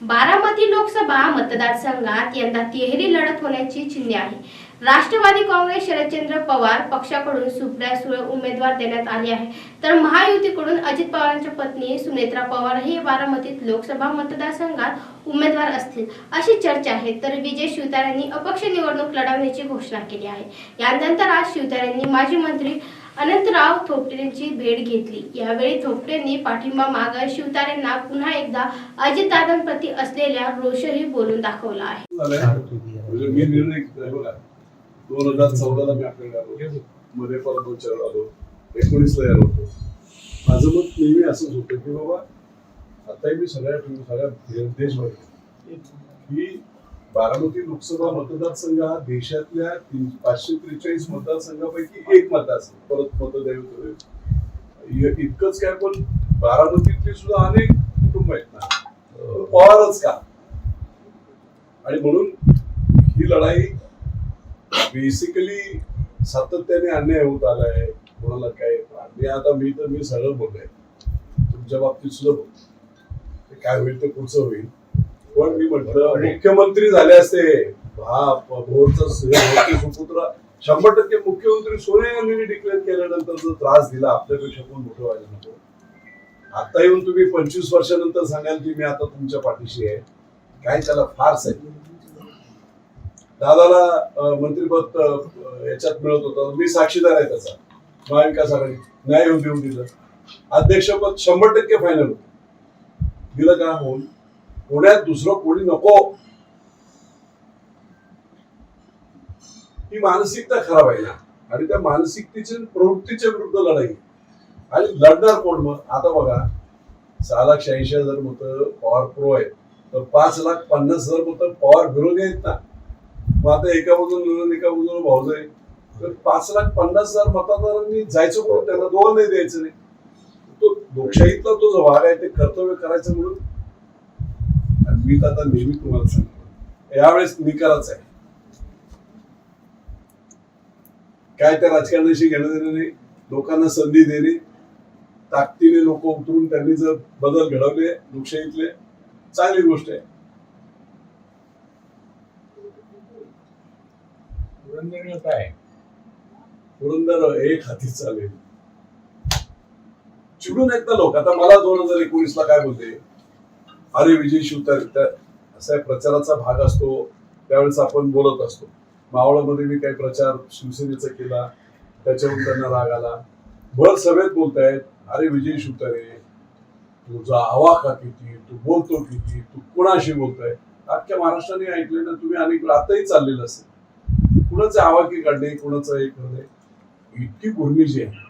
बारामती लोकसभा मतदारसंघात यंदा तिहेरी लढत होण्याची चिन्हे आहे राष्ट्रवादी काँग्रेस शरदचंद्र पवार पक्षाकडून सुप्रिया सुळे उमेदवार देण्यात आले आहे तर महायुतीकडून अजित पवारांच्या पत्नी सुनेत्रा पवार हे बारामतीत लोकसभा मतदारसंघात उमेदवार असतील अशी चर्चा आहे. तर विजय शिवतार यांनी अपक्ष निवडणूक लढवण्याची घोषणा केली आहे. यानंतर आज शिवतार यांनी माजी मंत्री अनंतराव थोपटेंची भेट घेतली. यावेळी थोपटेंनी पाठिंबा मागा शिवतारेंना पुन्हा एकदा अजितदादांप्रती असलेल्या रोषही बोलून दाखवला आहे. म्हणजे मी निर्णय दोन हजार चौदाला मी आपल्याकडे आलो. मध्ये परत दोन चार आलो. एकोणीसला यायला होतो. माझं मत नेहमी असंच होतं की बाबा आताही मी सगळ्या सगळ्या देशभर की बारामती लोकसभा मतदारसंघ हा देशातल्या तीन पाचशे त्रेचाळीस मतदारसंघापैकी एक मतदारसंघ. परत मतदार इतकंच काय पण बारामतीतले सुद्धा अनेक कुटुंब आहेत ना. पवारच का? आणि म्हणून ही लढाई बेसिकली सातत्याने अन्याय होत आलाय. कोणाला काय मी आता मी तर मी सगळं बोललोय तुमच्या बाबतीत सुद्धा बोलतो काय होईल ते पुढचं होईल. पण मी म्हटलं मुख्यमंत्री झाले असते. भोरचा सुपुत्र. शंभर टक्के मुख्यमंत्री सोनिया गांधींनी डिक्लेअर केल्यानंतर जो त्रास दिला आपल्यापेक्षा कोण मोठं व्हायला नको. आता येऊन तुम्ही पंचवीस वर्षानंतर सांगाल की मी आता तुमच्या पाठीशी आहे. काय त्याला आहे? दादाला मंत्रिपद याच्यात मिळत होतं. मी साक्षीदार आहे त्याचा. महाविकास आघाडी न्याय येऊन देऊन दिलं. अध्यक्षपद शंभर टक्के फायनल होतं. दिलं का? होऊन. पुण्यात दुसरं कोणी नको. ही मानसिकता खराब आहे ना. आणि त्या मानसिकतेच्या प्रवृत्तीच्या विरुद्ध लढाई. आणि लढणार कोण मग? आता बघा सहा लाख शहाऐंशी हजार मतं पॉवर प्रो आहेत. तर पाच लाख पन्नास हजार मतं पॉवर विरोधी आहेत ना. मग आता एका बाजून एका बाजूला भाऊज आहे. तर पाच लाख पन्नास हजार मतदारांनी जायचं कोण त्यांना दोघांनाही द्यायचं नाही. तो लोकशाहीतला तो जो भाग आहे ते कर्तव्य करायचं म्हणून आणि मी तर आता नेहमी तुम्हाला सांगतो. यावेळेस निकालाच आहे. काय त्या राजकारणाशी घेणं देणं नाही लोकांना संधी देणे ताकदीने लोक उतरून त्यांनी जर बदल घडवले लोकशाहीतले चांगली गोष्ट आहे. पुरंदर काय? पुरंदर एक हाती चालेल. चिडून आहेत ना लोक. आता मला दोन हजार एकोणीस ला काय बोलते अरे विजय शिवतारे त्या असा एक प्रचाराचा भाग असतो त्यावेळेस आपण बोलत असतो. मावळामध्ये मी काही प्रचार शिवसेनेचा केला त्याच्यावरून त्यांना राग आला. भर सभेत बोलतायत अरे विजय शिवतारे तुझा आवाका किती तू बोलतो किती तू कुणाशी बोलताय? अख्ख्या महाराष्ट्राने ऐकले ना तुम्ही अनेक आताही चाललेलं असेल. कुणाचे आवाकी काढणे कुणाचं हे करणे इतकी गुर्मीची आहे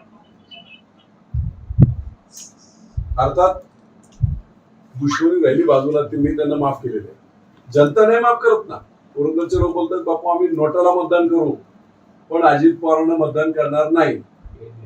अर्थात दुश्मनी राहिली बाजूला ते मी त्यांना माफ केलेले आहे. जनता नाही माफ करत ना. पुरंदरचे लोक बोलतात बापू आम्ही नोटाला मतदान करू. पण अजित पवारांना मतदान करणार नाही.